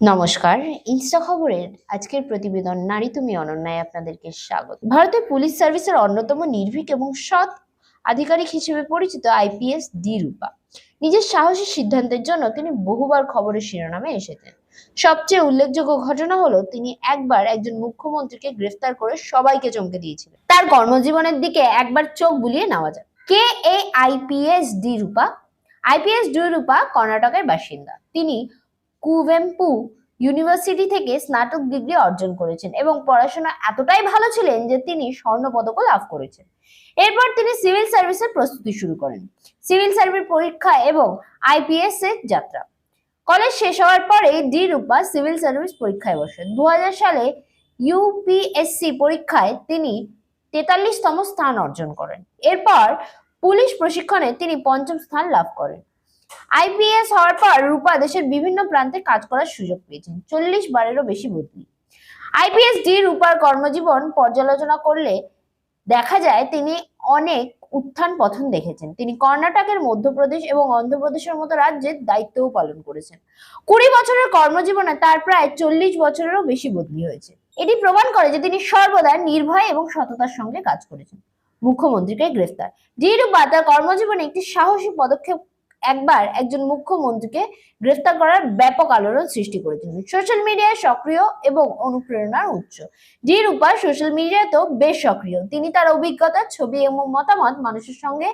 নমস্কার। ইনস্টা খবরের আজকের প্রতিবেদন নারী তুমি অনন্যায় আপনাদেরকে স্বাগত। ভারতের পুলিশ সার্ভিসের অন্যতম নির্ভীক এবং সৎ আধিকারিক হিসেবে পরিচিত আইপিএস ডি রূপা। নিজের সাহসী সিদ্ধান্তের জন্য তিনি বহুবার খবরের শিরোনামে এসেছেন। সবচেয়ে উল্লেখযোগ্য ঘটনা হলো, তিনি একবার একজন মুখ্যমন্ত্রীকে গ্রেফতার করে সবাইকে চমকে দিয়েছিলেন। তার কর্মজীবনের দিকে একবার চোখ বুলিয়ে নেওয়া যায় কে এই IPS D Rupa? IPS D Rupa কর্ণাটকের বাসিন্দা। তিনি কুভেম্পু ইউনিভার্সিটি থেকে স্নাতক ডিগ্রি অর্জন করেছেন এবং পড়াশোনা এতটাই ভালো ছিলেন যে তিনি স্বর্ণ পদকও লাভ করেছেন। এরপর তিনি সিভিল সার্ভিসের প্রস্তুতি শুরু করেন। সিভিল সার্ভিস পরীক্ষা এবং আইপিএস এর যাত্রা। কলেজ শেষ হওয়ার পরে ডি রূপা সিভিল সার্ভিস পরীক্ষায় বসেন। দু হাজার সালে ইউপিএসসি পরীক্ষায় তিনি তেতাল্লিশতম স্থান অর্জন করেন। এরপর পুলিশ প্রশিক্ষণে তিনি পঞ্চম স্থান লাভ করেন। আইপিএস হওয়ার পর রূপা দেশের বিভিন্ন প্রান্তে কাজ করার সুযোগ পেয়েছেন। চল্লিশ বারেরও বেশি বদলি। আইপিএস ডি রূপার কর্মজীবন পর্যালোচনা করলে দেখা যায় তিনি অনেক উত্থান পথন দেখেছেন। তিনি কর্ণাটকের মধ্যপ্রদেশ এবং অন্ধ্রপ্রদেশের মতো রাজ্যের দায়িত্বও পালন করেছেন। কুড়ি বছরের কর্মজীবনে তার প্রায় চল্লিশ বছরেরও বেশি বদলি হয়েছে। এটি প্রমাণ করে যে তিনি সর্বদা নির্ভয় এবং সততার সঙ্গে কাজ করেছেন। মুখ্যমন্ত্রীকে গ্রেফতার। ডি রূপা তার কর্মজীবনে একটি সাহসী পদক্ষেপ একবার একজন মুখ্যমন্ত্রীকে গ্রেফতার করার ব্যাপক আলোড়ন সৃষ্টি করেছিলেন সোশ্যাল মিডিয়ায় সক্রিয় এবং অনুপ্রেরণার উৎস। ডি রূপা সোশ্যাল মিডিয়াতেও বেশ সক্রিয়। তিনি তার অভিজ্ঞতা, ছবি এবং মতামত মানুষের সঙ্গে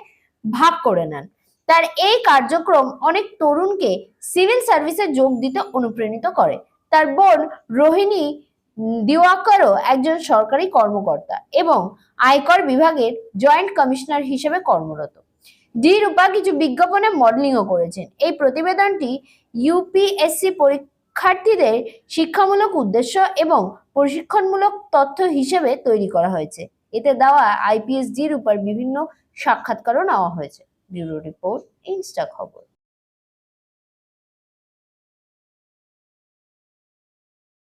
ভাগ করে নেন। তার এই কার্যক্রম অনেক তরুণকে সিভিল সার্ভিসে যোগ দিতে অনুপ্রাণিত করে। তার বোন রোহিণী দিওয়াকারও একজন সরকারি কর্মকর্তা এবং আয়কর বিভাগের জয়েন্ট কমিশনার হিসেবে কর্মরত। ডি রূপা কিছু বিজ্ঞাপনে মডেলিংও করেছেন। এই প্রতিবেদনটি ইউপিএসসি পরীক্ষার্থীদের শিক্ষামূলক উদ্দেশ্য এবং প্রশিক্ষণমূলক তথ্য হিসেবে তৈরি করা হয়েছে। এতে দেওয়া আইপিএস ডি রূপার বিভিন্ন সাক্ষাৎকারও নেওয়া হয়েছে। ব্যুরো রিপোর্ট, ইনস্টা খবর।